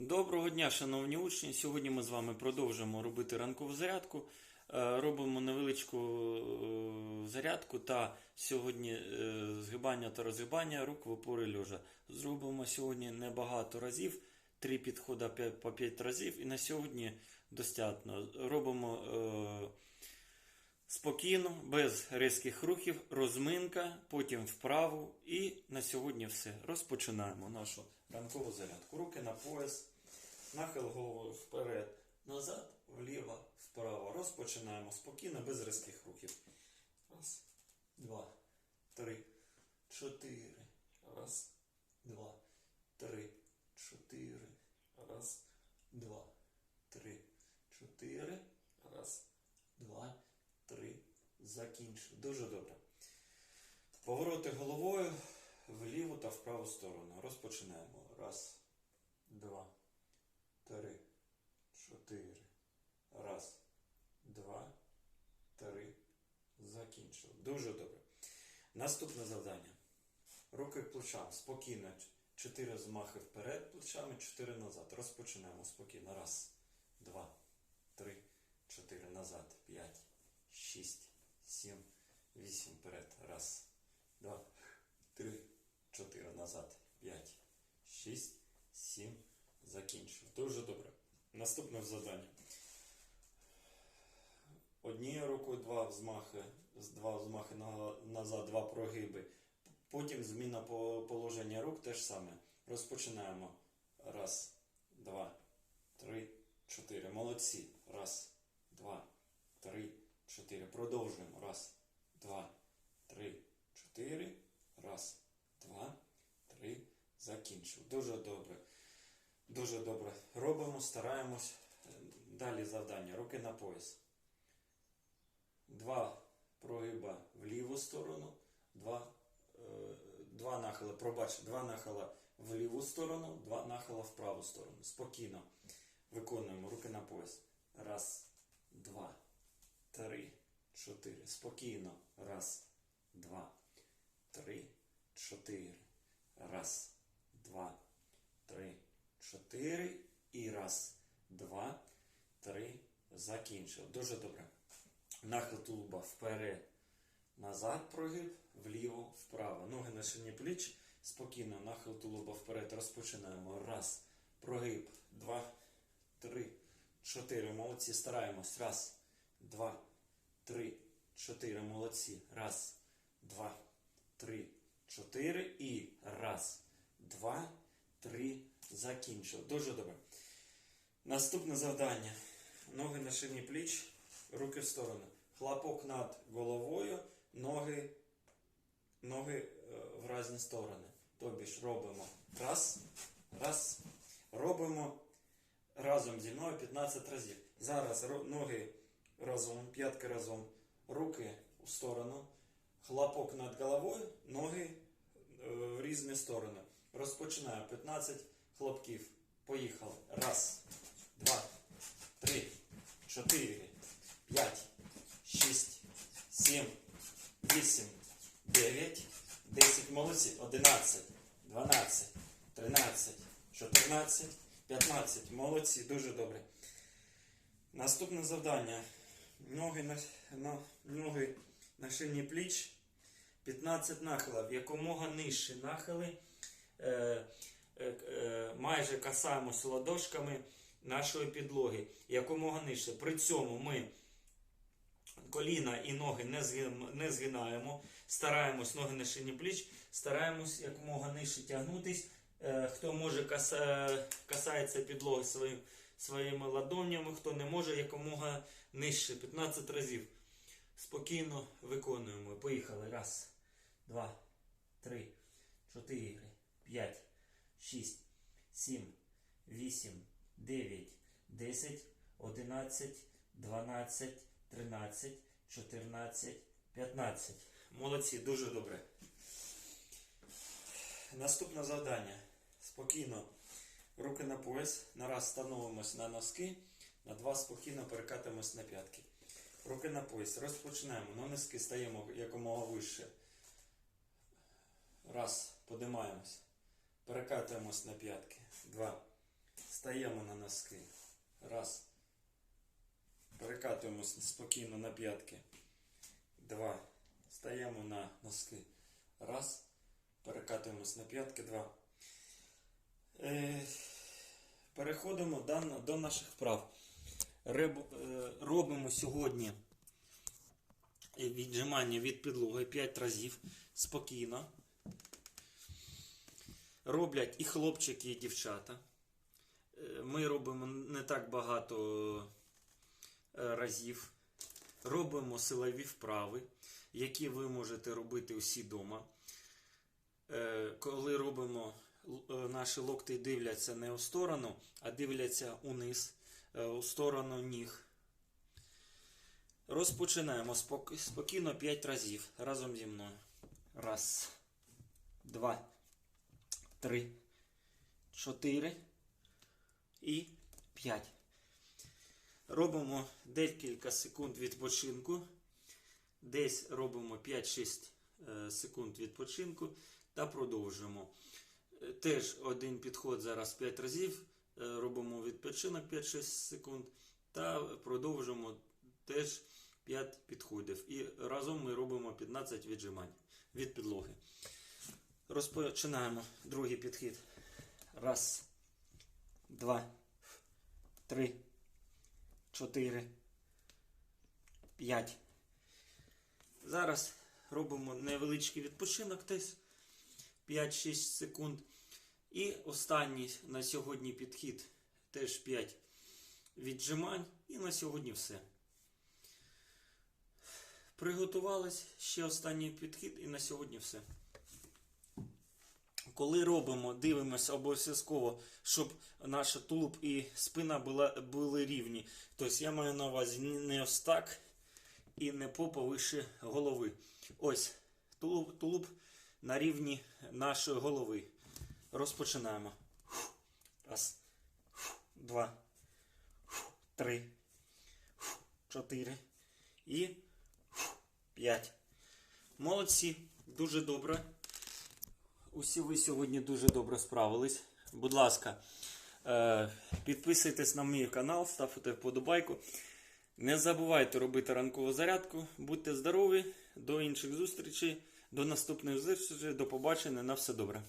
Доброго дня, шановні учні. Сьогодні ми з вами продовжимо робити ранкову зарядку. Е, Робимо невеличку е, зарядку та сьогодні е, згибання та розгибання рук в опори льожа. Зробимо сьогодні небагато разів, три підходи по 5 разів, і на сьогодні достатньо. Робимо спокійно, без різких рухів, розминка, потім вправу. І на сьогодні все. Розпочинаємо нашу ранкову зарядку. Руки на пояс, нахил головою вперед, назад, вліво, вправо. Розпочинаємо спокійно, без різких рухів. Раз, два, три, чотири. Раз, два, три, чотири. Раз, два, три, чотири. Раз, два, три. Закінчив. Дуже добре. Повороти головою в ліву та в праву сторону. Розпочинаємо. Раз, два, три, чотири. Раз, два, три. Закінчив. Дуже добре. Наступне завдання. Руки к плечам. Спокійно. Чотири змахи вперед плечами, чотири назад. Розпочинаємо спокійно. Раз, два, три, чотири назад. П'ять, шість, сім, вісім вперед. Раз, два, три, чотири назад. П'ять, шість, сім. Закінчив. Дуже добре. Наступне завдання. Однією рукою два взмахи, два взмахи назад, два прогиби. Потім зміна положення рук теж саме. Розпочинаємо. Раз, два, три, чотири. Молодці. Раз, два, три, чотири. Продовжуємо. Раз, два, три, чотири. Раз, два, три. Закінчив. Дуже добре. Дуже добре. Робимо, стараємось. Далі завдання. Руки на пояс. Два прогиба в ліву сторону, два, е, два нахила, пробач, два нахила в ліву сторону, два нахила в праву сторону. Спокійно виконуємо руки на пояс. Раз, два, три, чотири. Спокійно. Раз, два, три, чотири. Раз, два, три, чотири. І раз, два, три. Закінчив. Дуже добре. Нахил тулуба вперед, назад прогиб, вліво, вправо. Ноги на ширині пліч. Спокійно, нахил тулуба вперед. Розпочинаємо. Раз, прогиб, два, три, чотири. Молодці. Стараємось. Раз, два, три, чотири. Молодці. Раз, два, три, чотири. І раз, два, три. Закінчив. Дуже добре. Наступне завдання. Ноги на ширині пліч, руки в сторони. Хлопок над головою, ноги, ноги е, в різні сторони. Тобі ж робимо раз, раз. Робимо разом зі мною 15 разів. Зараз ноги разом, п'ятки разом, руки в сторону. Хлопок над головою, ноги е, в різні сторони. Розпочинаю 15 хлопків. Поїхали. Раз, два, три, чотири, п'ять, шість, сім, вісім, дев'ять, десять. Молодці. Одинадцять, дванадцять, тринадцять, чотирнадцять, п'ятнадцять. Молодці. Дуже добре. Наступне завдання. Ноги на, на, ноги на шині пліч. 15 нахилів. Якомога нижче нахили. Е, е, е, майже касаємося ладошками нашої підлоги. Якомога нижче. При цьому ми коліна і ноги не, згин- не згинаємо. Стараємось ноги на шині пліч, стараємось якомога нижче тягнутись. Е, хто може каса, касається підлоги своїм, своїми ладонями, хто не може, якомога нижче. 15 разів. Спокійно виконуємо. Поїхали. Раз, два, три, чотири, п'ять, шість, сім, вісім, дев'ять, десять, одинадцять, дванадцять, тринадцять, чотирнадцять, п'ятнадцять. Молодці, дуже добре. Наступне завдання. Спокійно. Руки на пояс. На раз становимось на носки. На два спокійно перекатимось на п'ятки. Руки на пояс. Розпочинаємо. На носки стаємо якомога вище. Раз. Подимаємось. Перекатуємось на п'ятки. Два. Стаємо на носки. Раз. Перекатуємося спокійно на п'ятки. Два. Стаємо на носки. Раз. Перекатуємось на п'ятки. Два. Е, переходимо до, наших вправ. Е, робимо сьогодні віджимання від підлоги 5 разів спокійно. Роблять і хлопчики, і дівчата. Е, Ми робимо не так багато разів. Робимо силові вправи, які ви можете робити усі вдома. Коли робимо, наші локти дивляться не у сторону, а дивляться униз, е, у сторону ніг. Розпочинаємо спок- спокійно 5 разів разом зі мною. Раз, два, три, чотири і п'ять. Робимо декілька секунд відпочинку. Десь робимо 5-6 е, секунд відпочинку та продовжуємо. Е, Теж один підход зараз 5 разів. е, Робимо відпочинок 5-6 секунд та продовжуємо теж 5 підходів. І разом ми робимо 15 віджимань від підлоги. Розпочинаємо другий підхід. Раз, два, три, чотири, п'ять. Зараз робимо невеличкий відпочинок десь 5-6 секунд. І останній на сьогодні підхід теж 5 віджимань. І на сьогодні все. Приготувались ще останній підхід, і на сьогодні все. Коли робимо, дивимося обов'язково, щоб наша тулуб і спина була, були рівні. Тобто я маю на увазі не ось так і не попа вище голови. Ось тулуб, тулуб на рівні нашої голови. Розпочинаємо. Раз, два, три, чотири і п'ять. Молодці, дуже добре. Усі ви сьогодні дуже добре справились. Будь ласка, е, підписуйтесь на мій канал, ставте вподобайку. Не забувайте робити ранкову зарядку. Будьте здорові, до інших зустрічей, до наступних зустрічей, до побачення. На все добре.